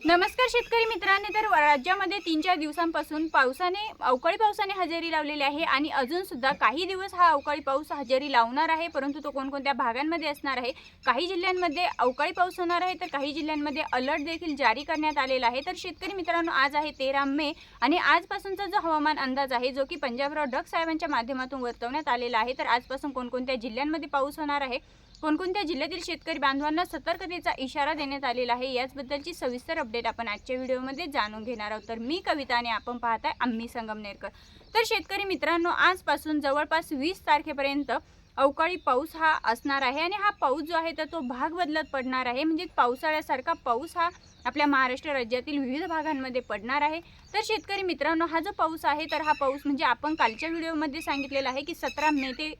नमस्कार शेतकरी मित्रांनो तर राज्यामध्ये तीन चार दिवसांपासून पावसाने अवकाळी पावसाने हजेरी लावलेली आहे आणि अजून सुद्धा काही दिवस हा अवकाळी पाऊस हजेरी लावणार आहे परंतु तो कोणकोणत्या भागांमध्ये असणार आहे काही जिल्ह्यांमध्ये अवकाळी पाऊस होणार आहे तर काही जिल्ह्यांमध्ये अलर्ट देखील जारी करण्यात आलेला आहे. तर शेतकरी मित्रांनो आज आहे तेरा मे आणि आजपासूनचा जो हवामान अंदाज आहे जो की पंजाबराव ढग साहेबांच्या माध्यमातून वर्तवण्यात आलेला आहे तर आजपासून कोणकोणत्या जिल्ह्यांमध्ये पाऊस होणार आहे कोणकोणत्या जिल्ह्यातील शेतकरी बांधवांना सतर्कतेचा इशारा देण्यात आलेला आहे याचबद्दलची सविस्तर अपडेट आपण आजच्या व्हिडिओमध्ये जाणून घेणार आहोत. तर मी कविता आणि आपण पाहताय आम्ही संगमनेरकर. तर शेतकरी मित्रांनो आजपासून जवळपास वीस तारखेपर्यंत अवकाळी पाऊस हा असणार आहे आणि हा पाऊस जो आहे तर तो भाग बदलत पडणार आहे. म्हणजे पावसाळ्यासारखा पाऊस हा आपल्या महाराष्ट्र राज्यातील विविध भागांमध्ये पडणार आहे. तर शेतकरी मित्रांनो हा जो पाऊस आहे तर हा पाऊस म्हणजे आपण कालच्या व्हिडिओमध्ये सांगितलेला आहे की सतरा मे ते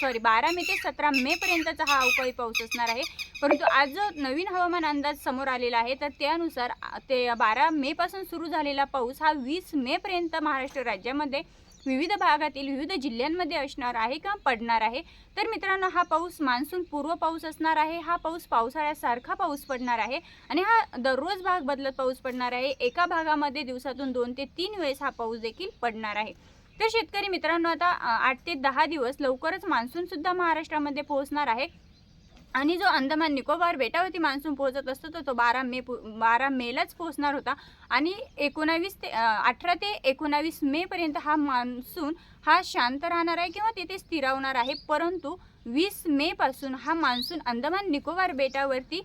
सॉरी बारा मे ते सतरा मेपर्यंतचा हा अवकाळी पाऊस असणार आहे. परंतु आज जो नवीन हवामान अंदाज समोर आलेला आहे तर त्यानुसार ते बारा मेपासून सुरू झालेला पाऊस हा वीस मेपर्यंत महाराष्ट्र राज्यामध्ये विविध भागातील विविध जिल्ह्यांमध्ये असणार आहे किंवा पडणार आहे. तर मित्रांनो हा पाऊस मान्सून पूर्व पाऊस असणार आहे. हा पाऊस पावसाळ्यासारखा पाऊस पडणार आहे आणि हा दररोज भाग बदलत पाऊस पडणार आहे. एका भागामध्ये दिवसातून दोन ते तीन वेळेस हा पाऊस देखील पडणार आहे. तर शेतकरी मित्रांनो आता आठ ते दहा दिवस लवकरच मान्सूनसुद्धा महाराष्ट्रामध्ये पोहोचणार आहे. आणि जो अंदमान निकोबार बेटावरती मान्सून पोहोचत असतो तर तो बारा मे बारा मेलाच पोहोचणार होता. आणि एकोणावीस ते अठरा ते एकोणावीस मेपर्यंत हा मान्सून हा शांत राहणार आहे किंवा तिथे स्थिरावणार आहे. परंतु वीस मेपासून हा मान्सून अंदमान निकोबार बेटावरती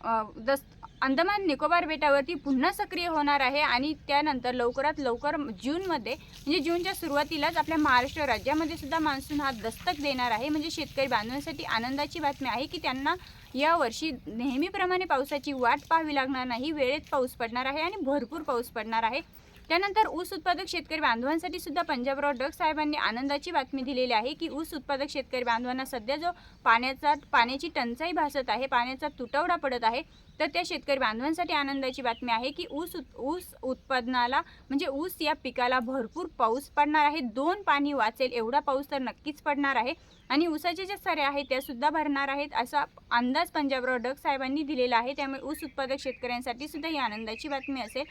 अ, दस अंदमान निकोबार बेटावरती पुन्हा सक्रिय होणार आहे आणि त्यानंतर लवकरात लवकर जूनमध्ये म्हणजे जूनच्या सुरुवातीलाच आपल्या महाराष्ट्र राज्यामध्ये सुद्धा मान्सून हा दस्तक देणार आहे. म्हणजे शेतकरी बांधवांसाठी आनंदाची बातमी आहे की त्यांना यावर्षी नेहमीप्रमाणे पावसाची वाट पाहावी लागणार नाही. वेळेत पाऊस पडणार आहे आणि भरपूर पाऊस पडणार आहे. त्यानंतर ऊस उत्पादक शेतकरी बांधवांसाठी सुद्धा पंजाबराव डग साहेबांनी आनंदाची बातमी दिलेली आहे की ऊस उत्पादक शेतकरी बांधवांना सध्या जो पाण्याचा पाण्याची टंचाई भासत आहे पाण्याचा तुटवडा पडत आहे तर त्या शेतकरी बांधवांसाठी आनंदाची बातमी आहे की ऊस ऊस उत्पादनाला म्हणजे ऊस या पिकाला भरपूर पाऊस पडणार आहे दोन पाणी वाचेल एवढा पाऊस तर नक्कीच पडणार आहे आणि ऊसाच्या ज्या सऱ्या आहेत त्या सुद्धा भरणार आहेत असा अंदाज पंजाबराव डग साहेबांनी दिलेला आहे त्यामुळे ऊस उत्पादक शेतकऱ्यांसाठी सुद्धा ही आनंदाची बातमी असेल.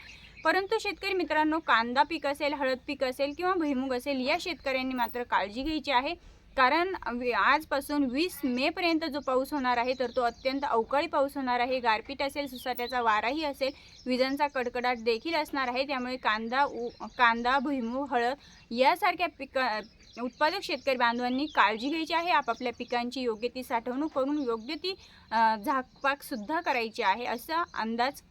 परंतु शेतकरी मित्रांनो कांदा पीक असेल हळद पीक असेल किंवा भुईमुग असेल या शेतकऱ्यांनी मात्र काळजी घ्यायची आहे. कारण आजपासून वीस मेपर्यंत जो पाऊस होणार आहे तर तो अत्यंत अवकाळी पाऊस होणार आहे. गारपीट असेल सुसाट्याचा वाराही असेल विजांचा कडकडाट देखील असणार आहे. त्यामुळे कांदा उ कांदा भुईमूग हळद यासारख्या पिका उत्पादक शेतकरी बांधवांनी काळजी घ्यायची आहे. आपापल्या पिकांची योग्य ती साठवणूक करून योग्य ती झाकपाकसुद्धा करायची आहे. असा अंदाज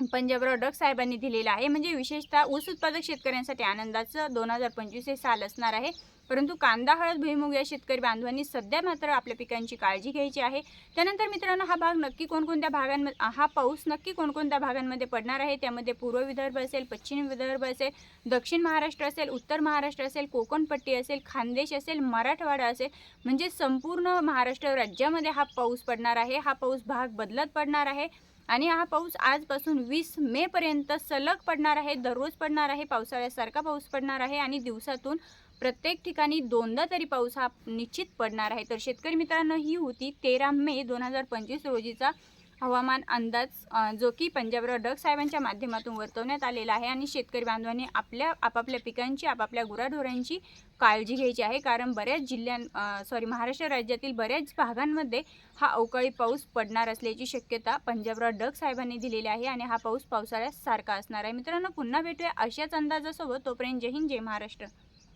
पंजाब डग साहेबांनी दिलेला आहे म्हणजे विशेषतः ऊस उत्पादक शेतकऱ्यांसाठी आनंदाचं दोन हजार पंचवीस हे साल असणार आहे. परंतु कांदा हळद भुईमुग या शेतकरी बांधवांनी सध्या मात्र आपल्या पिकांची काळजी घ्यायची आहे. त्यानंतर मित्रांनो हा भाग नक्की कोणकोणत्या भागांमध्ये हा पाऊस नक्की कोणकोणत्या भागांमध्ये पडणार आहे? त्यामध्ये पूर्व विदर्भ असेल पश्चिम विदर्भ असेल दक्षिण महाराष्ट्र असेल उत्तर महाराष्ट्र असेल कोकणपट्टी असेल खानदेश असेल मराठवाडा असेल म्हणजे संपूर्ण महाराष्ट्र राज्यामध्ये हा पाऊस पडणार आहे. हा पाऊस भाग बदलत पडणार आहे आणि हा पाऊस आजपासून वीस मेपर्यंत सलग पडणार आहे दररोज पडणार आहे पावसाळ्यासारखा पाऊस पडणार आहे आणि दिवसातून प्रत्येक ठिकाणी दोनदा तरी पाऊस हा निश्चित पडणार आहे. तर शेतकरी मित्रांनो ही होती तेरा मे दोन हजार पंचवीस रोजीचा हवामान अंदाज जो की पंजाबराव डग साहेबांच्या माध्यमातून वर्तवण्यात आलेला आहे. आणि शेतकरी बांधवांनी आपल्या आपापल्या पिकांची आपापल्या गुराढोरांची काळजी घ्यायची आहे. कारण बऱ्याच जिल्ह्यां सॉरी महाराष्ट्र राज्यातील बऱ्याच भागांमध्ये हा अवकाळी पाऊस पडणार असल्याची शक्यता पंजाबराव डग साहेबांनी दिलेली आहे. आणि हा पाऊस पावसाळ्यात सारखा असणार आहे. मित्रांनो पुन्हा भेटूया अशाच अंदाजासोबत. तोपर्यंत जय हिंद जय महाराष्ट्र.